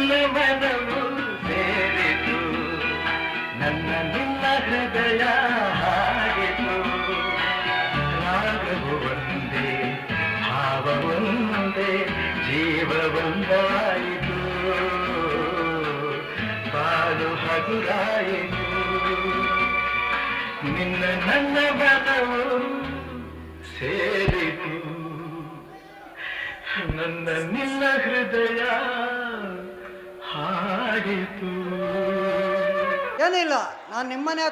ನಿನ್ನ ಮನವು ಸೇರಿತು. ನನ್ನ ಹೃದಯ ಹಾಗಿತು ರಾಗವು ಒಂದೇ, ಭಾವ ಒಂದೇ ನಿನ್ನ ನನ್ನ ಸೇರಿತು. ನನ್ನ ನಿನ್ನ ಹೃದಯ ಏನಿಲ್ಲ ನಾನು ನಿಮ್ಮನೆ